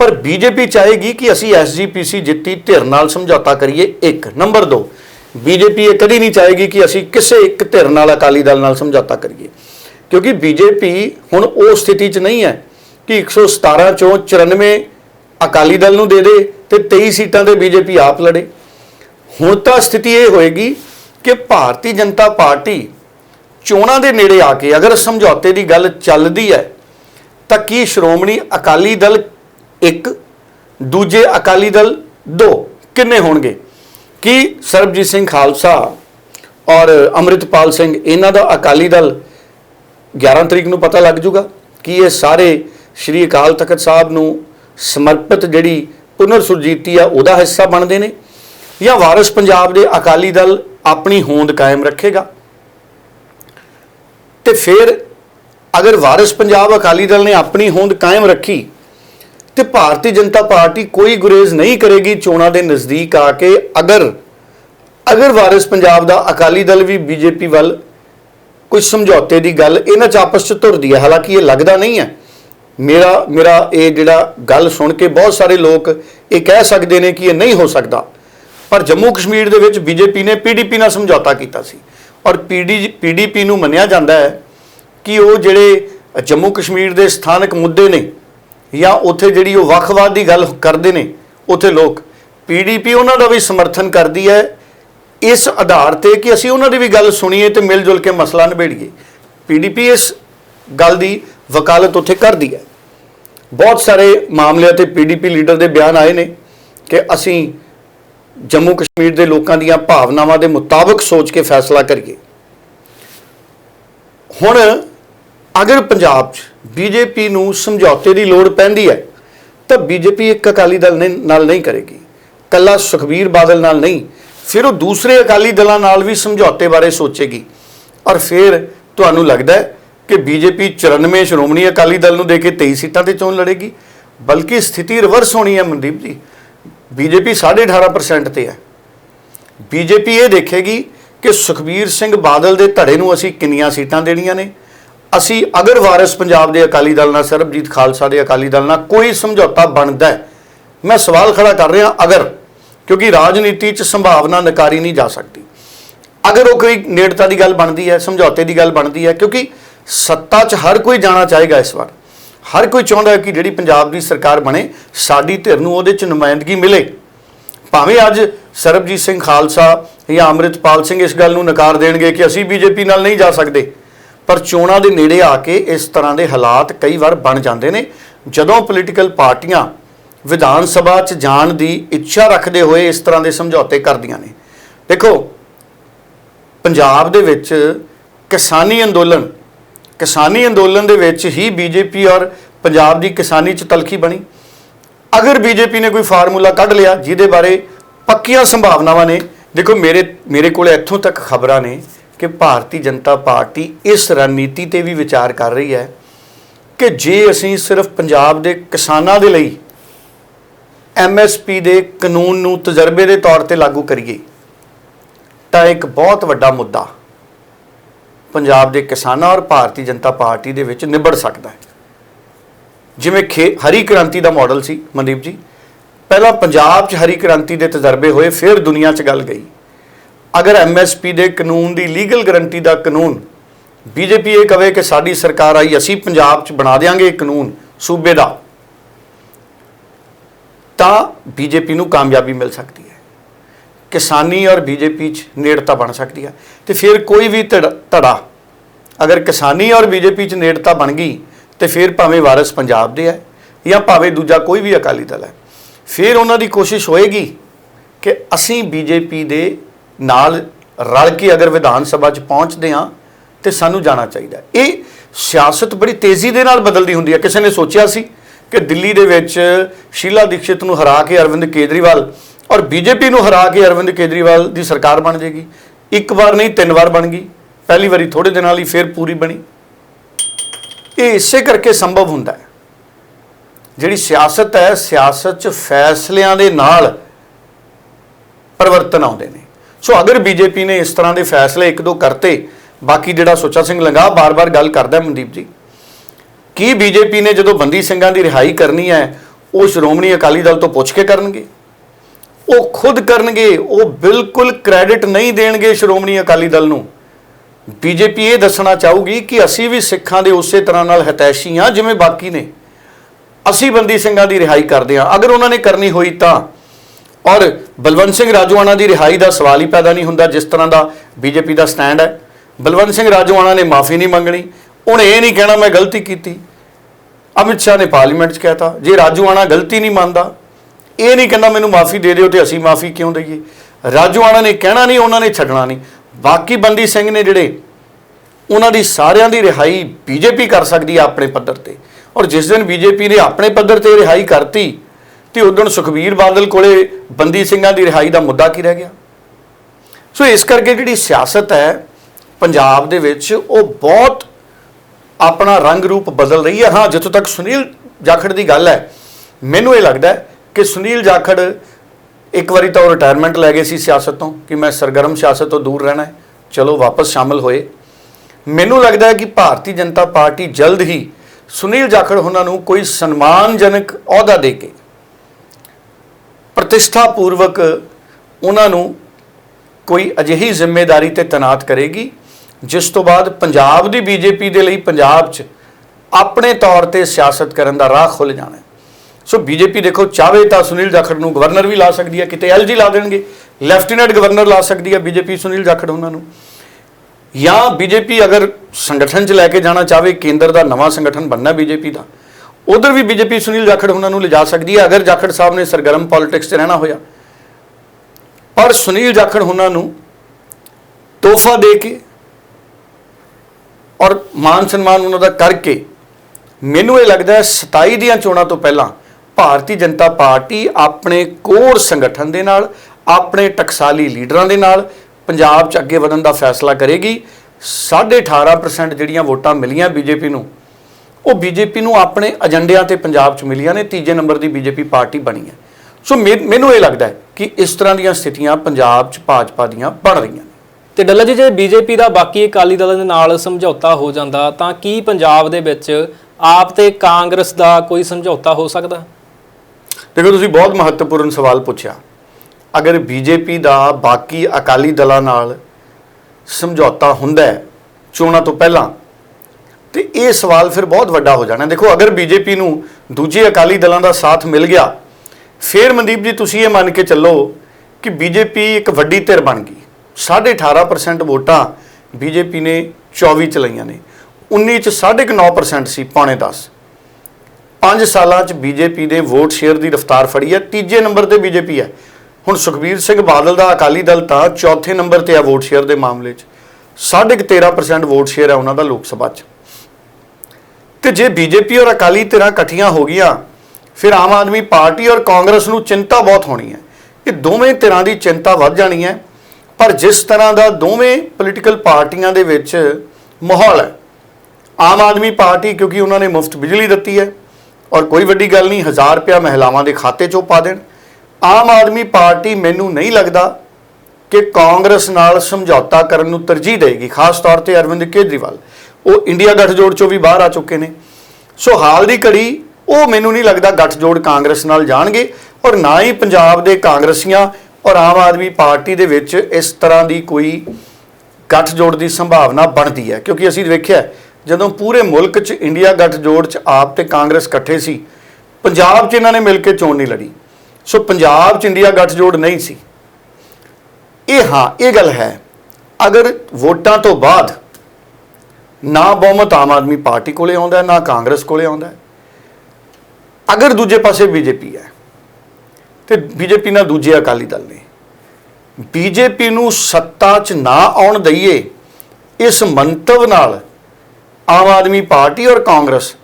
ਪਰ ਬੀਜੇਪੀ ਚਾਹੇਗੀ ਕਿ ਅਸੀਂ ਐਸਜੀਪੀਸੀ ਜਿੱਤੀ ਧਿਰ ਨਾਲ ਸਮਝੌਤਾ ਕਰੀਏ ਇੱਕ। ਨੰਬਰ 2 ਬੀਜੇਪੀ ਇਹ ਕਦੀ ਨਹੀਂ ਚਾਹੇਗੀ ਕਿ ਅਸੀਂ ਕਿਸੇ ਇੱਕ ਧਿਰ ਨਾਲ, ਅਕਾਲੀ ਦਲ ਨਾਲ ਸਮਝੌਤਾ ਕਰੀਏ। ਕਿਉਂਕਿ ਬੀਜੇਪੀ ਹੁਣ ਉਹ ਸਥਿਤੀ 'ਚ ਨਹੀਂ ਹੈ ਕਿ 117 ਚੋਂ 94 ਅਕਾਲੀ ਦਲ ਨੂੰ ਦੇ ਦੇ ਤੇ 23 ਸੀਟਾਂ ਤੇ ਬੀਜੇਪੀ ਆਪ ਲੜੇ। ਹੁਣ ਤਾਂ ਸਥਿਤੀ ਇਹ ਹੋਏਗੀ ਕਿ ਭਾਰਤੀ ਜਨਤਾ ਪਾਰਟੀ ਚੋਣਾਂ ਦੇ ਨੇੜੇ ਆ ਕੇ ਅਗਰ ਸਮਝੌਤੇ ਦੀ ਗੱਲ ਚੱਲਦੀ ਹੈ, ਤਾਂ ਕੀ ਸ਼੍ਰੋਮਣੀ ਅਕਾਲੀ ਦਲ ਇੱਕ, ਦੂਜੇ ਅਕਾਲੀ ਦਲ ਦੋ, ਕਿੰਨੇ ਹੋਣਗੇ? ਕੀ ਸਰਬਜੀਤ ਸਿੰਘ ਖਾਲਸਾ ਔਰ ਅੰਮ੍ਰਿਤਪਾਲ ਸਿੰਘ ਇਹਨਾਂ ਦਾ ਅਕਾਲੀ ਦਲ 11 ਤਰੀਕ ਨੂੰ ਪਤਾ ਲੱਗ ਜੂਗਾ? ਕਿ ਇਹ ਸਾਰੇ ਸ਼੍ਰੀ ਅਕਾਲ ਤਖਤ ਸਾਹਿਬ ਨੂੰ ਸਮਰਪਿਤ ਜਿਹੜੀ ਪੁਨਰ ਸੁਰਜੀਤੀ ਆ, ਉਹਦਾ ਹਿੱਸਾ ਬਣਦੇ ਨੇ? ਜਾਂ ਵਾਰਿਸ ਪੰਜਾਬ ਦੇ ਅਕਾਲੀ ਦਲ ਆਪਣੀ ਹੋਂਦ ਕਾਇਮ ਰੱਖੇਗਾ? ਤੇ ਫਿਰ ਅਗਰ ਵਾਰਿਸ ਪੰਜਾਬ ਅਕਾਲੀ ਦਲ ਨੇ ਆਪਣੀ ਹੋਂਦ ਕਾਇਮ ਰੱਖੀ ਤੇ ਭਾਰਤੀ ਜਨਤਾ ਪਾਰਟੀ ਕੋਈ ਗੁਰੇਜ਼ ਨਹੀਂ ਕਰੇਗੀ ਚੋਣਾਂ ਦੇ ਨਜ਼ਦੀਕ ਆ ਕੇ। ਅਗਰ ਅਗਰ ਵਾਰਿਸ ਪੰਜਾਬ ਦਾ ਅਕਾਲੀ ਦਲ ਵੀ ਬੀਜੇਪੀ ਵੱਲ ਕੋਈ ਸਮਝੌਤੇ ਦੀ ਗੱਲ ਇਹਨਾਂ ਚ ਆਪਸ ਚ ਧੁਰਦੀ ਹੈ, ਹਾਲਾਂਕਿ ਇਹ ਲੱਗਦਾ ਨਹੀਂ ਹੈ। ਮੇਰਾ ਮੇਰਾ ਇਹ ਜਿਹੜਾ ਗੱਲ ਸੁਣ ਕੇ ਬਹੁਤ ਸਾਰੇ ਲੋਕ ਇਹ ਕਹਿ ਸਕਦੇ ਨੇ ਕਿ ਇਹ ਨਹੀਂ ਹੋ ਸਕਦਾ। ਪਰ ਜੰਮੂ ਕਸ਼ਮੀਰ ਦੇ ਵਿੱਚ ਬੀਜੇਪੀ ਨੇ ਪੀਡੀਪੀ ਨਾਲ ਸਮਝੌਤਾ ਕੀਤਾ ਸੀ। ਔਰ ਪੀਡੀ ਪੀਡੀਪੀ ਨੂੰ ਮੰਨਿਆ ਜਾਂਦਾ ਹੈ ਕਿ ਉਹ ਜਿਹੜੇ ਜੰਮੂ ਕਸ਼ਮੀਰ ਦੇ ਸਥਾਨਕ ਮੁੱਦੇ ਨੇ ਜਾਂ ਉੱਥੇ ਜਿਹੜੀ ਉਹ ਵੱਖਵਾਦ ਦੀ ਗੱਲ ਕਰਦੇ ਨੇ, ਉੱਥੇ ਲੋਕ। ਪੀਡੀਪੀ ਉਹਨਾਂ ਦਾ ਵੀ ਸਮਰਥਨ ਕਰਦੀ ਹੈ ਇਸ ਆਧਾਰ ਤੇ ਕਿ ਅਸੀਂ ਉਹਨਾਂ ਦੀ ਵੀ ਗੱਲ ਸੁਣੀਏ ਤੇ ਮਿਲ ਜੁਲ ਕੇ ਮਸਲਾ ਨਿਬੇੜੀਏ। ਪੀਡੀਪੀ ਇਸ ਗੱਲ ਦੀ ਵਕਾਲਤ ਉੱਥੇ ਕਰਦੀ ਹੈ। ਬਹੁਤ ਸਾਰੇ ਮਾਮਲਿਆਂ ਤੇ ਪੀਡੀਪੀ ਲੀਡਰ ਦੇ ਬਿਆਨ ਆਏ ਨੇ ਕਿ ਅਸੀਂ ਜੰਮੂ ਕਸ਼ਮੀਰ ਦੇ ਲੋਕਾਂ ਦੀਆਂ ਭਾਵਨਾਵਾਂ ਦੇ ਮੁਤਾਬਕ ਸੋਚ ਕੇ ਫੈਸਲਾ ਕਰੀਏ। ਹੁਣ ਅਗਰ ਪੰਜਾਬ 'ਚ ਬੀਜੇਪੀ ਨੂੰ ਸਮਝੌਤੇ ਦੀ ਲੋੜ ਪੈਂਦੀ ਹੈ, ਤਾਂ ਬੀਜੇਪੀ ਇੱਕ ਅਕਾਲੀ ਦਲ ਨੇ ਨਾਲ ਨਹੀਂ ਕਰੇਗੀ। ਕੱਲਾ ਸੁਖਬੀਰ ਬਾਦਲ ਨਾਲ ਨਹੀਂ, ਫਿਰ ਉਹ ਦੂਸਰੇ ਅਕਾਲੀ ਦਲਾਂ ਨਾਲ ਵੀ ਸਮਝੌਤੇ ਬਾਰੇ ਸੋਚੇਗੀ। ਔਰ ਫਿਰ ਤੁਹਾਨੂੰ ਲੱਗਦਾ ਹੈ ਕਿ ਬੀਜੇਪੀ 94 ਸ਼੍ਰੋਮਣੀ ਅਕਾਲੀ ਦਲ ਨੂੰ ਦੇ ਕੇ 23 ਸੀਟਾਂ ਤੇ ਚੋਣ ਲੜੇਗੀ? ਬਲਕਿ ਸਥਿਤੀ ਰਿਵਰਸ ਹੋਣੀ ਹੈ ਮਨਦੀਪ ਜੀ। ਬੀਜੇਪੀ 18.5% ਤੇ ਹੈ। ਬੀਜੇਪੀ ਇਹ ਦੇਖੇਗੀ ਕਿ ਸੁਖਬੀਰ ਸਿੰਘ ਬਾਦਲ ਦੇ ਧੜੇ ਨੂੰ ਅਸੀਂ ਕਿੰਨੀਆਂ ਸੀਟਾਂ ਦੇਣੀਆਂ ਨੇ? ਅਸੀਂ ਅਗਰ ਵਾਰਿਸ ਪੰਜਾਬ ਦੇ ਅਕਾਲੀ ਦਲ ਨਾਲ, ਸਰਬਜੀਤ ਖਾਲਸਾ ਦੇ ਅਕਾਲੀ ਦਲ ਨਾਲ ਕੋਈ ਸਮਝੌਤਾ ਬਣਦਾ ਹੈ, ਮੈਂ ਸਵਾਲ ਖੜਾ ਕਰ ਰਿਹਾ ਅਗਰ, ਕਿਉਂਕਿ ਰਾਜਨੀਤੀ 'ਚ ਸੰਭਾਵਨਾ ਨਕਾਰੀ ਨਹੀਂ ਜਾ ਸਕਦੀ। ਅਗਰ ਉਹ ਕੋਈ ਨੇੜਤਾ ਦੀ ਗੱਲ ਬਣਦੀ ਹੈ, ਸਮਝੌਤੇ ਦੀ ਗੱਲ ਬਣਦੀ ਹੈ, ਕਿਉਂਕਿ ਸੱਤਾ 'ਚ ਹਰ ਕੋਈ ਜਾਣਾ ਚਾਹੇਗਾ ਇਸ ਵਾਰ। ਹਰ ਕੋਈ ਚਾਹੁੰਦਾ ਹੈ ਕਿ ਜਿਹੜੀ ਪੰਜਾਬ ਦੀ ਸਰਕਾਰ ਬਣੇ, ਸਾਡੀ ਧਿਰ ਨੂੰ ਉਹਦੇ 'ਚ ਨੁਮਾਇੰਦਗੀ ਮਿਲੇ। ਭਾਵੇਂ ਅੱਜ ਸਰਬਜੀਤ ਸਿੰਘ ਖਾਲਸਾ ਜਾਂ ਅੰਮ੍ਰਿਤਪਾਲ ਸਿੰਘ ਇਸ ਗੱਲ ਨੂੰ ਨਕਾਰ ਦੇਣਗੇ ਕਿ ਅਸੀਂ ਬੀਜੇਪੀ ਨਾਲ ਨਹੀਂ ਜਾ ਸਕਦੇ। ਪਰ ਚੋਣਾਂ ਦੇ ਨੇੜੇ ਆ ਕੇ ਇਸ ਤਰ੍ਹਾਂ ਦੇ ਹਾਲਾਤ ਕਈ ਵਾਰ ਬਣ ਜਾਂਦੇ ਨੇ। ਜਦੋਂ ਪੋਲੀਟੀਕਲ ਪਾਰਟੀਆਂ ਵਿਧਾਨ ਸਭਾ 'ਚ ਜਾਣ ਦੀ ਇੱਛਾ ਰੱਖਦੇ ਹੋਏ ਇਸ ਤਰ੍ਹਾਂ ਦੇ ਸਮਝੌਤੇ ਕਰਦੀਆਂ ਨੇ। ਦੇਖੋ, ਪੰਜਾਬ ਦੇ ਵਿੱਚ ਕਿਸਾਨੀ ਅੰਦੋਲਨ ਕਿਸਾਨੀ ਅੰਦੋਲਨ ਦੇ ਵਿੱਚ ਹੀ ਬੀਜੇਪੀ ਔਰ ਪੰਜਾਬ ਦੀ ਕਿਸਾਨੀ 'ਚ ਤਲਖੀ ਬਣੀ। ਅਗਰ ਬੀਜੇਪੀ ਨੇ ਕੋਈ ਫਾਰਮੂਲਾ ਕੱਢ ਲਿਆ, ਜਿਹਦੇ ਬਾਰੇ ਪੱਕੀਆਂ ਸੰਭਾਵਨਾਵਾਂ ਨੇ, ਦੇਖੋ ਮੇਰੇ ਮੇਰੇ ਕੋਲ ਇੱਥੋਂ ਤੱਕ ਖਬਰਾਂ ਨੇ ਕਿ ਭਾਰਤੀ ਜਨਤਾ ਪਾਰਟੀ ਇਸ ਰਣਨੀਤੀ ਤੇ ਵੀ ਵਿਚਾਰ ਕਰ ਰਹੀ ਹੈ ਕਿ ਜੇ ਅਸੀਂ ਸਿਰਫ ਪੰਜਾਬ ਦੇ ਕਿਸਾਨਾਂ ਦੇ ਲਈ ਐਮਐਸਪੀ ਦੇ ਕਾਨੂੰਨ ਨੂੰ ਤਜਰਬੇ ਦੇ ਤੌਰ ਤੇ ਲਾਗੂ ਕਰੀਏ, ਤਾਂ ਇੱਕ ਬਹੁਤ ਵੱਡਾ ਮੁੱਦਾ ਪੰਜਾਬ ਦੇ ਕਿਸਾਨਾਂ ਔਰ ਭਾਰਤੀ ਜਨਤਾ ਪਾਰਟੀ ਦੇ ਵਿੱਚ ਨਿਬੜ ਸਕਦਾ ਹੈ। ਜਿਵੇਂ ਖੇ, ਹਰੀ ਕ੍ਰਾਂਤੀ ਦਾ ਮਾਡਲ ਸੀ, ਮਨਦੀਪ ਜੀ। ਪਹਿਲਾਂ ਪੰਜਾਬ 'ਚ ਹਰੀ ਕ੍ਰਾਂਤੀ ਦੇ ਤਜਰਬੇ ਹੋਏ, ਫਿਰ ਦੁਨੀਆ 'ਚ ਗੱਲ ਗਈ। ਅਗਰ ਐਮਐਸਪੀ ਦੇ ਕਾਨੂੰਨ ਦੀ ਲੀਗਲ ਗਾਰੰਟੀ ਦਾ ਕਾਨੂੰਨ ਬੀਜੇਪੀ ਇਹ ਕਵੇ ਕਿ ਸਾਡੀ ਸਰਕਾਰ ਆਈ, ਅਸੀਂ ਪੰਜਾਬ 'ਚ ਬਣਾ ਦੇਾਂਗੇ ਇਹ ਕਾਨੂੰਨ ਸੂਬੇ ਦਾ, ਤਾਂ ਬੀਜੇਪੀ ਨੂੰ ਕਾਮਯਾਬੀ ਮਿਲ ਸਕਦੀ ਹੈ। ਕਿਸਾਨੀ ਔਰ ਬੀਜੇਪੀ 'ਚ ਨੇੜਤਾ ਬਣ ਸਕਦੀ ਹੈ। ਤੇ ਫਿਰ ਕੋਈ ਵੀ ਧੜ- ਧੜਾ, ਅਗਰ ਕਿਸਾਨੀ ਔਰ ਬੀਜੇਪੀ 'ਚ ਨੇੜਤਾ ਬਣ ਗਈ, ਤੇ ਫਿਰ ਭਾਵੇਂ ਵਾਰਿਸ ਪੰਜਾਬ ਦੇ ਹੈ, ਜਾਂ ਭਾਵੇਂ ਦੂਜਾ ਕੋਈ ਵੀ ਅਕਾਲੀ ਦਲ ਹੈ, ਫਿਰ ਉਹਨਾਂ ਦੀ ਕੋਸ਼ਿਸ਼ ਹੋਏਗੀ ਕਿ ਅਸੀਂ ਬੀਜੇਪੀ ਦੇ ਨਾਲ ਰਲ ਕੇ ਅਗਰ ਵਿਧਾਨ ਸਭਾ 'ਚ ਪਹੁੰਚਦੇ ਹਾਂ ਤੇ ਸਾਨੂੰ ਜਾਣਾ ਚਾਹੀਦਾ ਇਹ ਸਿਆਸਤ ਬੜੀ ਤੇਜ਼ੀ ਦੇ ਨਾਲ ਬਦਲਦੀ ਹੁੰਦੀ ਹੈ। ਕਿਸੇ ਨੇ ਸੋਚਿਆ ਸੀ ਕਿ ਦਿੱਲੀ ਦੇ ਵਿੱਚ ਸ਼ੀਲਾ ਦੀਕਸ਼ਿਤ ਨੂੰ ਹਰਾ ਕੇ ਅਰਵਿੰਦ ਕੇਜਰੀਵਾਲ ਔਰ ਬੀਜੇਪੀ ਨੂੰ ਹਰਾ ਕੇ ਅਰਵਿੰਦ ਕੇਜਰੀਵਾਲ ਦੀ ਸਰਕਾਰ ਬਣ ਜਾਏਗੀ ਇੱਕ ਵਾਰ ਨਹੀਂ, ਤਿੰਨ ਵਾਰ ਬਣ ਗਈ। ਪਹਿਲੀ ਵਾਰੀ ਥੋੜੇ ਦਿਨਾਂ ਲਈ ਫਿਰ ਪੂਰੀ ਬਣੀ। ਇਹ ਇਸੇ ਕਰਕੇ ਸੰਭਵ ਹੁੰਦਾ ਹੈ। ਜਿਹੜੀ ਸਿਆਸਤ ਹੈ, ਸਿਆਸਤ 'ਚ ਫੈਸਲਿਆਂ ਦੇ ਨਾਲ ਪਰਿਵਰਤਨ ਆਉਂਦੇ ਨੇ। ਸੋ ਅਗਰ ਬੀਜੇਪੀ ਨੇ ਇਸ ਤਰ੍ਹਾਂ ਦੇ ਫੈਸਲੇ ਇੱਕ ਦੋ ਕਰਤੇ, ਬਾਕੀ ਜਿਹੜਾ ਸੁੱਚਾ ਸਿੰਘ ਲੰਗਾ ਬਾਰ-ਬਾਰ ਗੱਲ ਕਰਦਾ ਮਨਦੀਪ ਜੀ। ਕੀ ਬੀਜੇਪੀ ਨੇ ਜਦੋਂ ਬੰਦੀ ਸਿੰਘਾਂ ਦੀ ਰਿਹਾਈ ਕਰਨੀ ਹੈ ਉਹ ਸ਼੍ਰੋਮਣੀ ਅਕਾਲੀ ਦਲ ਤੋਂ ਪੁੱਛ ਕੇ ਕਰਨਗੇ? ਉਹ ਖੁਦ ਕਰਨਗੇ, ਉਹ ਬਿਲਕੁਲ ਕ੍ਰੈਡਿਟ ਨਹੀਂ ਦੇਣਗੇ ਸ਼੍ਰੋਮਣੀ ਅਕਾਲੀ ਦਲ ਨੂੰ। ਬੀਜੇਪੀ ਇਹ ਦੱਸਣਾ ਚਾਹੂਗੀ ਕਿ ਅਸੀਂ ਵੀ ਸਿੱਖਾਂ ਦੇ ਉਸੇ ਤਰ੍ਹਾਂ ਨਾਲ ਹਤੈਸ਼ੀ ਹਾਂ ਜਿਵੇਂ ਬਾਕੀ ਨੇ। ਅਸੀਂ ਬੰਦੀ ਸਿੰਘਾਂ ਦੀ ਰਿਹਾਈ ਕਰਦੇ ਹਾਂ। ਅਗਰ ਉਹਨਾਂ ਨੇ ਕਰਨੀ ਹੋਈ ਤਾਂ ਔਰ ਬਲਵੰਤ ਸਿੰਘ ਰਾਜੋਆਣਾ ਦੀ ਰਿਹਾਈ ਦਾ ਸਵਾਲ ਹੀ ਪੈਦਾ ਨਹੀਂ ਹੁੰਦਾ, ਜਿਸ ਤਰ੍ਹਾਂ ਦਾ ਬੀਜੇਪੀ ਦਾ ਸਟੈਂਡ ਹੈ। ਬਲਵੰਤ ਸਿੰਘ ਰਾਜੋਆਣਾ ਨੇ ਮਾਫੀ ਨਹੀਂ ਮੰਗਣੀ। ਉਹਨੇ ਇਹ ਨਹੀਂ ਕਹਿਣਾ, ਮੈਂ ਗਲਤੀ ਕੀਤੀ। ਅਮਿਤ ਸ਼ਾਹ ਨੇ ਪਾਰਲੀਮੈਂਟ 'ਚ ਕਹਿਤਾ, ਜੇ ਰਾਜੂਆਣਾ ਗਲਤੀ ਨਹੀਂ ਮੰਨਦਾ, ਇਹ ਨਹੀਂ ਕਹਿੰਦਾ ਮੈਨੂੰ ਮਾਫੀ ਦੇ ਦਿਓ ਤੇ ਅਸੀਂ ਮਾਫੀ ਕਿਉਂ ਦਈਏ? ਰਾਜੂਆਣਾ ਨੇ ਕਹਿਣਾ ਨਹੀਂ, ਉਹਨਾਂ ਨੇ ਛੱਡਣਾ ਨਹੀਂ। ਬਾਕੀ ਬੰਦੀ ਸਿੰਘ ਨੇ ਜਿਹੜੇ ਉਹਨਾਂ ਦੀ ਸਾਰਿਆਂ ਦੀ ਰਿਹਾਈ ਬੀਜੇਪੀ ਕਰ ਸਕਦੀ ਹੈ ਆਪਣੇ ਪੱਧਰ ਤੇ। ਔਰ ਜਿਸ ਦਿਨ ਬੀਜੇਪੀ ਨੇ ਆਪਣੇ ਪੱਧਰ ਤੇ ਰਿਹਾਈ ਕਰਤੀ ਤੇ ਉਦੋਂ ਸੁਖਬੀਰ ਬਾਦਲ ਕੋਲੇ ਬੰਦੀ ਸਿੰਘਾਂ ਦੀ ਰਿਹਾਈ ਦਾ ਮੁੱਦਾ ਕੀ ਰਹਿ ਗਿਆ? ਸੋ ਇਸ ਕਰਕੇ ਜਿਹੜੀ ਸਿਆਸਤ ਹੈ ਪੰਜਾਬ ਦੇ ਵਿੱਚ, ਉਹ ਬਹੁਤ ਆਪਣਾ ਰੰਗ ਰੂਪ ਬਦਲ ਰਹੀ ਹੈ। ਹਾਂ, ਜਿੱਥੋਂ ਤੱਕ ਸੁਨੀਲ ਜਾਖੜ ਦੀ ਗੱਲ ਹੈ, ਮੈਨੂੰ ਇਹ ਲੱਗਦਾ ਕਿ ਸੁਨੀਲ ਜਾਖੜ ਇੱਕ ਵਾਰੀ ਤਾਂ ਉਹ ਰਿਟਾਇਰਮੈਂਟ ਲੈ ਗਏ ਸੀ ਸਿਆਸਤ ਤੋਂ ਕਿ ਮੈਂ ਸਰਗਰਮ ਸਿਆਸਤ ਤੋਂ ਦੂਰ ਰਹਿਣਾ ਹੈ, ਚਲੋ ਵਾਪਸ ਸ਼ਾਮਲ ਹੋਏ। ਮੈਨੂੰ ਲੱਗਦਾ ਹੈ ਕਿ ਭਾਰਤੀ ਜਨਤਾ ਪਾਰਟੀ ਜਲਦ ਹੀ ਸੁਨੀਲ ਜਾਖੜ ਉਹਨਾਂ ਨੂੰ ਕੋਈ ਸਨਮਾਨਜਨਕ ਅਹੁਦਾ ਦੇ ਕੇ ਪ੍ਰਤਿਸ਼ਠਾ ਪੂਰਵਕ ਉਹਨਾਂ ਨੂੰ ਕੋਈ ਅਜਿਹੀ ਜ਼ਿੰਮੇਵਾਰੀ ਤੇ ਤੈਨਾਤ ਕਰੇਗੀ ਜਿਸ ਤੋਂ ਬਾਅਦ ਪੰਜਾਬ ਦੀ ਬੀਜੇਪੀ ਦੇ ਲਈ ਪੰਜਾਬ 'ਚ ਆਪਣੇ ਤੌਰ ਤੇ ਸਿਆਸਤ ਕਰਨ ਦਾ ਰਾਹ ਖੁੱਲ ਜਾਣਾ ਹੈ। ਸੋ ਬੀਜੇਪੀ ਦੇਖੋ ਚਾਹੇ ਤਾਂ ਸੁਨੀਲ ਜਾਖੜ ਨੂੰ ਗਵਰਨਰ ਵੀ ਲਾ ਸਕਦੀ ਹੈ ਕਿਤੇ ਐਲਜੀ ਲਾ ਦੇਣਗੇ ਲੈਫਟੀਨੈਂਟ ਗਵਰਨਰ ਲਾ ਸਕਦੀ ਹੈ ਬੀਜੇਪੀ ਸੁਨੀਲ ਜਾਖੜ ਉਹਨਾਂ ਨੂੰ ਜਾਂ ਬੀਜੇਪੀ ਅਗਰ ਸੰਗਠਨ 'ਚ ਲੈ ਕੇ ਜਾਣਾ ਚਾਹਵੇ ਕੇਂਦਰ ਦਾ ਨਵਾਂ ਸੰਗਠਨ ਬਣਨਾ ਬੀਜੇਪੀ ਦਾ ਉਧਰ ਵੀ ਬੀਜੇਪੀ ਸੁਨੀਲ ਜਾਖੜ ਉਹਨਾਂ ਨੂੰ ਲਿਜਾ ਸਕਦੀ ਹੈ। ਅਗਰ ਜਾਖੜ ਸਾਹਿਬ ਨੇ ਸਰਗਰਮ ਪੋਲਿਟਿਕਸ 'ਚ ਰਹਿਣਾ ਹੋਇਆ। ਪਰ ਸੁਨੀਲ ਜਾਖੜ ਉਹਨਾਂ ਨੂੰ ਤੋਹਫਾ ਦੇ ਕੇ ਔਰ ਮਾਨ ਸਨਮਾਨ ਉਹਨਾਂ ਦਾ ਕਰਕੇ ਮੈਨੂੰ ਇਹ ਲੱਗਦਾ ਹੈ 27 ਦੀਆਂ ਚੋਣਾਂ ਤੋਂ ਪਹਿਲਾਂ ਭਾਰਤੀ ਜਨਤਾ ਪਾਰਟੀ ਆਪਣੇ ਕੋਰ ਸੰਗਠਨ ਦੇ ਨਾਲ, ਆਪਣੇ ਟਕਸਾਲੀ ਲੀਡਰਾਂ ਦੇ ਨਾਲ ਪੰਜਾਬ 'ਚ ਅੱਗੇ ਵਧਣ ਦਾ ਫੈਸਲਾ ਕਰੇਗੀ। 18.5% ਜਿਹੜੀਆਂ ਵੋਟਾਂ ਮਿਲੀਆਂ ਬੀਜੇਪੀ ਨੂੰ ਉਹ ਬੀਜੇਪੀ ਨੂੰ ਆਪਣੇ ਏਜੰਡਿਆਂ ਤੇ ਪੰਜਾਬ 'ਚ ਮਿਲੀਆਂ ਨੇ ਤੀਜੇ ਨੰਬਰ ਦੀ ਬੀਜੇਪੀ ਪਾਰਟੀ ਬਣੀ ਹੈ। ਸੋ ਮੈਨੂੰ ਇਹ ਲੱਗਦਾ ਹੈ ਕਿ ਇਸ ਤਰ੍ਹਾਂ ਦੀਆਂ ਸਥਿਤੀਆਂ ਪੰਜਾਬ 'ਚ ਭਾਜਪਾ ਦੀਆਂ ਬਣ ਰਹੀਆਂ ਤੇ ਡੱਲਾ ਜੀ ਜੇ ਬੀਜੇਪੀ ਦਾ ਬਾਕੀ ਅਕਾਲੀ ਦਲ ਦੇ ਨਾਲ ਸਮਝੌਤਾ ਹੋ ਜਾਂਦਾ ਤਾਂ ਕੀ ਪੰਜਾਬ ਦੇ ਵਿੱਚ ਆਪ ਤੇ ਕਾਂਗਰਸ ਦਾ ਕੋਈ ਸਮਝੌਤਾ ਹੋ ਸਕਦਾ? ਦੇਖੋ ਤੁਸੀਂ ਬਹੁਤ ਮਹੱਤਵਪੂਰਨ ਸਵਾਲ ਪੁੱਛਿਆ। ਅਗਰ ਬੀਜੇਪੀ ਦਾ ਬਾਕੀ ਅਕਾਲੀ ਦਲਾਂ ਨਾਲ ਸਮਝੌਤਾ ਹੁੰਦਾ ਚੋਣਾਂ ਤੋਂ ਪਹਿਲਾਂ ਤੇ ਇਹ ਸਵਾਲ ਫਿਰ ਬਹੁਤ ਵੱਡਾ ਹੋ ਜਾਣਾ। ਦੇਖੋ, ਅਗਰ ਬੀਜੇਪੀ ਨੂੰ ਦੂਜੇ ਅਕਾਲੀ ਦਲਾਂ ਦਾ ਸਾਥ ਮਿਲ ਗਿਆ, ਫਿਰ ਮਨਦੀਪ ਜੀ, ਤੁਸੀਂ ਇਹ ਮੰਨ ਕੇ ਚੱਲੋ ਕਿ ਬੀਜੇਪੀ ਇੱਕ ਵੱਡੀ ਧਿਰ ਬਣ ਗਈ। 18.5% ਵੋਟਾਂ ਬੀਜੇਪੀ ਨੇ 24 ਚ ਲਈਆਂ ਨੇ। 19 ਚ 9.5% ਸੀ, ਪੌਣੇ 10 5 ਸਾਲਾਂ ਚ ਬੀਜੇਪੀ ਦੇ ਵੋਟ ਸ਼ੇਅਰ ਦੀ ਰਫ਼ਤਾਰ ਫੜੀ ਹੈ, ਤੀਜੇ ਨੰਬਰ ਤੇ ਬੀਜੇਪੀ ਹੈ। ਹੁਣ ਸੁਖਬੀਰ ਸਿੰਘ ਬਾਦਲ ਦਾ ਅਕਾਲੀ ਦਲ ਤਾਂ ਚੌਥੇ ਨੰਬਰ ਤੇ ਆ ਵੋਟ ਸ਼ੇਅਰ ਦੇ ਮਾਮਲੇ 'ਚ। 13.5% ਵੋਟ ਸ਼ੇਅਰ ਹੈ ਉਹਨਾਂ ਦਾ ਲੋਕ ਸਭਾ 'ਚ। ਤੇ ਜੇ ਬੀਜੇਪੀ ਔਰ ਅਕਾਲੀ ਧਿਰਾਂ ਇਕੱਠੀਆਂ ਹੋ ਗਈਆਂ, ਫਿਰ ਆਮ ਆਦਮੀ ਪਾਰਟੀ ਔਰ ਕਾਂਗਰਸ ਨੂੰ ਚਿੰਤਾ ਬਹੁਤ ਹੋਣੀ ਹੈ। ਇਹ ਦੋਵੇਂ ਧਿਰਾਂ ਦੀ ਚਿੰਤਾ ਵੱਧ ਜਾਣੀ ਹੈ। ਪਰ ਜਿਸ ਤਰ੍ਹਾਂ ਦਾ ਦੋਵੇਂ ਪੋਲੀਟੀਕਲ ਪਾਰਟੀਆਂ ਦੇ ਵਿੱਚ ਮਾਹੌਲ ਹੈ, ਆਮ ਆਦਮੀ ਪਾਰਟੀ ਕਿਉਂਕਿ ਉਹਨਾਂ ਨੇ ਮੁਫਤ ਬਿਜਲੀ ਦਿੱਤੀ ਹੈ ਔਰ ਕੋਈ ਵੱਡੀ ਗੱਲ ਨਹੀਂ 1000 ਰੁਪਇਆ ਮਹਿਲਾਵਾਂ ਦੇ ਖਾਤੇ 'ਚੋਂ ਪਾ ਦੇਣ। ਆਮ ਆਦਮੀ ਪਾਰਟੀ ਮੈਨੂੰ ਨਹੀਂ ਲੱਗਦਾ ਕਿ ਕਾਂਗਰਸ ਨਾਲ ਸਮਝੌਤਾ ਕਰਨ ਨੂੰ ਤਰਜੀਹ ਦੇਗੀ ਖਾਸ ਤੌਰ ਤੇ ਅਰਵਿੰਦ ਕੇਜਰੀਵਾਲ। ਉਹ ਇੰਡੀਆ ਗੱਠਜੋੜ 'ਚੋਂ ਵੀ ਬਾਹਰ ਆ ਚੁੱਕੇ ਨੇ। ਸੋ ਹਾਲ ਦੀ ਘੜੀ, ਉਹ ਮੈਨੂੰ ਨਹੀਂ ਲੱਗਦਾ ਗੱਠਜੋੜ ਕਾਂਗਰਸ ਨਾਲ ਜਾਣਗੇ ਔਰ ਨਾ ਹੀ ਪੰਜਾਬ ਦੇ ਕਾਂਗਰਸੀਆਂ ਔਰ ਆਮ ਆਦਮੀ ਪਾਰਟੀ ਦੇ ਵਿੱਚ ਇਸ ਤਰ੍ਹਾਂ ਦੀ ਕੋਈ ਗੱਠਜੋੜ ਦੀ ਸੰਭਾਵਨਾ ਬਣਦੀ ਹੈ। ਕਿਉਂਕਿ ਅਸੀਂ ਵੇਖਿਆ ਜਦੋਂ ਪੂਰੇ ਮੁਲਕ 'ਚ ਇੰਡੀਆ ਗੱਠਜੋੜ 'ਚ ਆਪ ਤੇ ਕਾਂਗਰਸ ਇਕੱਠੇ ਸੀ, ਪੰਜਾਬ 'ਚ ਇਹਨਾਂ ਨੇ ਮਿਲ ਕੇ ਚੋਣ ਨਹੀਂ ਲੜੀ। ਸੋ ਪੰਜਾਬ 'ਚ ਇੰਡੀਆ ਗੱਠਜੋੜ ਨਹੀਂ ਸੀ। ਇਹ ਹਾਂ, ਇਹ ਗੱਲ ਹੈ, ਅਗਰ ਵੋਟਾਂ ਤੋਂ ਬਾਅਦ ਨਾ ਬਹੁਮਤ ਆਮ ਆਦਮੀ ਪਾਰਟੀ ਕੋਲੇ ਆਉਂਦਾ, ਨਾ ਕਾਂਗਰਸ ਕੋਲੇ ਆਉਂਦਾ। ਅਗਰ ਦੂਜੇ ਪਾਸੇ ਬੀਜੇਪੀ ਹੈ, ਤੇ ਬੀਜੇਪੀ ਨਾਲ ਦੂਜੇ ਅਕਾਲੀ ਦਲ ਨੇ। ਬੀਜੇਪੀ ਨੂੰ ਸੱਤਾ 'ਚ ਨਾ ਆਉਣ ਦਈਏ, ਇਸ ਮੰਤਵ ਨਾਲ ਆਮ ਆਦਮੀ ਪਾਰਟੀ ਔਰ ਕਾਂਗਰਸ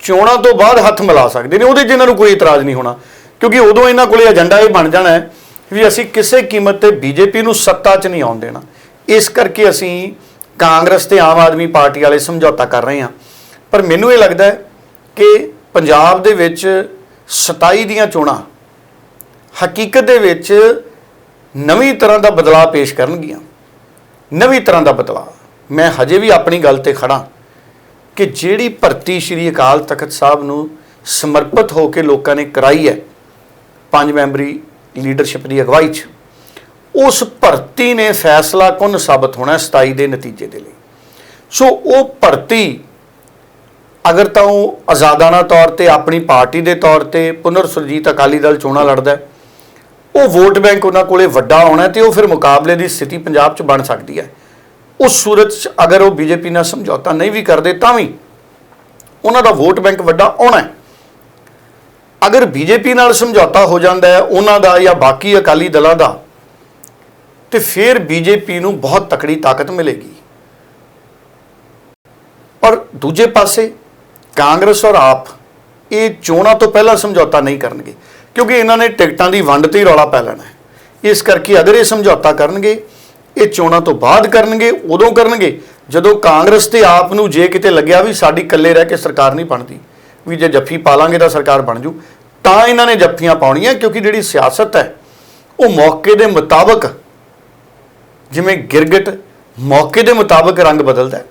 ਚੋਣਾਂ ਤੋਂ ਬਾਅਦ ਹੱਥ ਮਿਲਾ ਸਕਦੇ ਨੇ, ਉਹਦੇ 'ਚ ਇਹਨਾਂ ਨੂੰ ਕੋਈ ਇਤਰਾਜ਼ ਨਹੀਂ ਹੋਣਾ। ਕਿਉਂਕਿ ਉਦੋਂ ਇਹਨਾਂ ਕੋਲੇ ਏਜੰਡਾ ਇਹ ਬਣ ਜਾਣਾ ਹੈ ਵੀ ਅਸੀਂ ਕਿਸੇ ਕੀਮਤ ਤੇ ਬੀਜੇਪੀ ਨੂੰ ਸੱਤਾ 'ਚ ਨਹੀਂ ਆਉਣ ਦੇਣਾ। ਇਸ ਕਰਕੇ ਅਸੀਂ ਕਾਂਗਰਸ ਤੇ ਆਮ ਆਦਮੀ ਪਾਰਟੀ ਵਾਲੇ ਸਮਝੌਤਾ ਕਰ ਰਹੇ ਹਾਂ। ਪਰ ਮੈਨੂੰ ਇਹ ਲੱਗਦਾ ਹੈ ਕਿ ਪੰਜਾਬ ਦੇ ਵਿੱਚ 27 ਦੀਆਂ ਚੋਣਾਂ ਹਕੀਕਤ ਦੇ ਵਿੱਚ ਨਵੀਂ ਤਰ੍ਹਾਂ ਦਾ ਬਦਲਾਅ ਪੇਸ਼ ਕਰਨਗੀਆਂ। ਨਵੀਂ ਤਰ੍ਹਾਂ ਦਾ ਬਦਲਾਅ। ਮੈਂ ਹਜੇ ਵੀ ਆਪਣੀ ਗੱਲ ਤੇ ਖੜਾ ਕਿ ਜਿਹੜੀ ਭਰਤੀ ਸ਼੍ਰੀ ਅਕਾਲ ਤਖਤ ਸਾਹਿਬ ਨੂੰ ਸਮਰਪਿਤ ਹੋ ਕੇ ਲੋਕਾਂ ਨੇ ਕਰਾਈ ਹੈ, ਪੰਜ ਮੈਂਬਰੀ ਲੀਡਰਸ਼ਿਪ ਦੀ ਅਗਵਾਈ 'ਚ। ਉਸ ਭਰਤੀ ਨੇ ਫੈਸਲਾ ਕੁਨ ਸਾਬਤ ਹੋਣਾ ਹੈ 27 ਦੇ ਨਤੀਜੇ ਦੇ ਲਈ। ਸੋ ਉਹ ਭਰਤੀ ਅਗਰ ਤਾਂ ਉਹ ਆਜ਼ਾਦਾਨਾ ਤੌਰ ਤੇ, ਆਪਣੀ ਪਾਰਟੀ ਦੇ ਤੌਰ ਤੇ ਪੁਨਰ ਸੁਰਜੀਤ ਅਕਾਲੀ ਦਲ ਚੋਣਾਂ ਲੜਦਾ ਉਹ ਵੋਟ ਬੈਂਕ ਉਹਨਾਂ ਕੋਲੇ ਵੱਡਾ ਆਉਣਾ ਹੈ ਤੇ ਉਹ ਫਿਰ ਮੁਕਾਬਲੇ ਦੀ ਸਥਿਤੀ ਪੰਜਾਬ 'ਚ ਬਣ ਸਕਦੀ ਹੈ। ਉਸ ਸੂਰਤ 'ਚ ਅਗਰ ਉਹ ਬੀਜੇਪੀ ਨਾਲ ਸਮਝੌਤਾ ਨਹੀਂ ਵੀ ਕਰਦੇ ਤਾਂ ਵੀ ਉਹਨਾਂ ਦਾ ਵੋਟ ਬੈਂਕ ਵੱਡਾ ਆਉਣਾ ਹੈ। ਅਗਰ ਬੀਜੇਪੀ ਨਾਲ ਸਮਝੌਤਾ ਹੋ ਜਾਂਦਾ ਹੈ, ਉਹਨਾਂ ਦਾ ਜਾਂ ਬਾਕੀ ਅਕਾਲੀ ਦਲਾਂ ਦਾ ਤੇ ਫਿਰ ਬੀਜੇਪੀ ਨੂੰ ਬਹੁਤ ਤਕੜੀ ਤਾਕਤ ਮਿਲੇਗੀ। ਪਰ ਦੂਜੇ ਪਾਸੇ ਕਾਂਗਰਸ ਔਰ ਆਪ ਇਹ ਚੋਣਾਂ ਤੋਂ ਪਹਿਲਾਂ ਸਮਝੌਤਾ ਨਹੀਂ ਕਰਨਗੇ, ਕਿਉਂਕਿ ਇਹਨਾਂ ਨੇ ਟਿਕਟਾਂ ਦੀ ਵੰਡ ਤੇ ਹੀ ਰੌਲਾ ਪੈ ਲੈਣਾ ਹੈ। ਇਸ ਕਰਕੇ ਅਗਰ ਇਹ ਸਮਝੌਤਾ ਕਰਨਗੇ, ਇਹ ਚੋਣਾਂ ਤੋਂ ਬਾਅਦ ਕਰਨਗੇ, ਉਦੋਂ ਕਰਨਗੇ, ਜਦੋਂ ਕਾਂਗਰਸ ਤੇ ਆਪ ਨੂੰ ਜੇ ਕਿਤੇ ਲੱਗਿਆ ਵੀ ਸਾਡੀ ਇਕੱਲੇ ਰਹਿ ਕੇ ਸਰਕਾਰ ਨਹੀਂ ਬਣਦੀ, ਵੀ ਜੇ ਜੱਫੀ ਪਾ ਲਾਂਗੇ ਤਾਂ ਸਰਕਾਰ ਬਣ ਜੂ, ਤਾਂ ਇਹਨਾਂ ਨੇ ਜੱਫੀਆਂ ਪਾਉਣੀਆਂ, ਕਿਉਂਕਿ ਜਿਹੜੀ ਸਿਆਸਤ ਹੈ, ਉਹ ਮੌਕੇ ਦੇ ਮੁਤਾਬਕ ਜਿਵੇਂ ਗਿਰਗਟ ਮੌਕੇ ਦੇ ਮੁਤਾਬਕ ਰੰਗ ਬਦਲਦਾ ਹੈ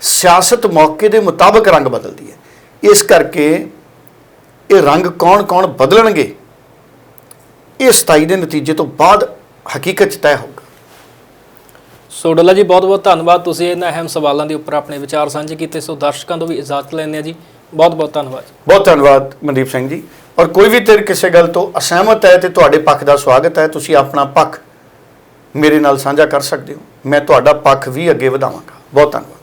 ਸਿਆਸਤ ਮੌਕੇ ਦੇ ਮੁਤਾਬਕ ਰੰਗ ਬਦਲਦੀ ਹੈ। ਇਸ ਕਰਕੇ ਇਹ ਰੰਗ ਕੌਣ-ਕੌਣ ਬਦਲਣਗੇ ਇਹ 27 ਦੇ ਨਤੀਜੇ ਤੋਂ ਬਾਅਦ ਹਕੀਕਤ 'ਚ ਤੈਅ ਹੋਊਗਾ। ਸੋ ਡੱਲਾ ਜੀ ਬਹੁਤ ਬਹੁਤ ਧੰਨਵਾਦ। ਤੁਸੀਂ ਇਹਨਾਂ ਅਹਿਮ ਸਵਾਲਾਂ ਦੇ ਉੱਪਰ ਆਪਣੇ ਵਿਚਾਰ ਸਾਂਝੇ ਕੀਤੇ ਸੋ ਦਰਸ਼ਕਾਂ ਤੋਂ ਵੀ ਇਜਾਜ਼ਤ ਲੈਂਦੇ ਆ ਜੀ। ਬਹੁਤ ਬਹੁਤ ਧੰਨਵਾਦ। ਬਹੁਤ ਧੰਨਵਾਦ ਮਨਦੀਪ ਸਿੰਘ ਜੀ। ਔਰ ਕੋਈ ਵੀ ਤੇਰੇ ਕਿਸੇ ਗੱਲ ਤੋਂ ਅਸਹਿਮਤ ਹੈ ਤੇ ਤੁਹਾਡੇ ਪੱਖ ਦਾ ਸਵਾਗਤ ਹੈ ਤੁਸੀਂ ਆਪਣਾ ਪੱਖ ਮੇਰੇ ਨਾਲ ਸਾਂਝਾ ਕਰ ਸਕਦੇ ਹੋ। ਮੈਂ ਤੁਹਾਡਾ ਪੱਖ ਵੀ ਅੱਗੇ ਵਧਾਵਾਂਗਾ। ਬਹੁਤ ਧੰਨਵਾਦ।